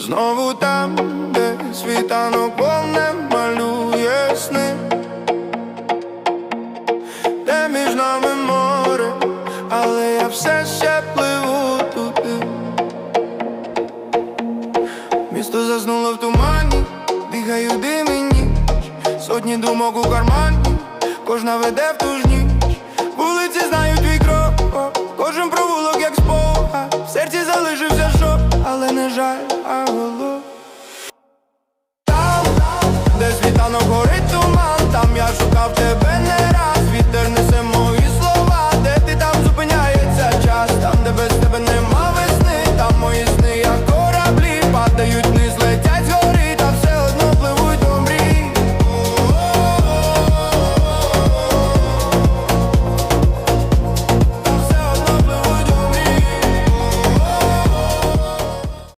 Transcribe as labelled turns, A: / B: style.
A: Знову там, де світанок повнем малює сни, де між нами море, але я все ще пливу туди. Місто заснуло в тумані, дихаю дим і ніч, сотні думок у кармані, кожна веде в ту але не жаль, а голод Там, де світанок горить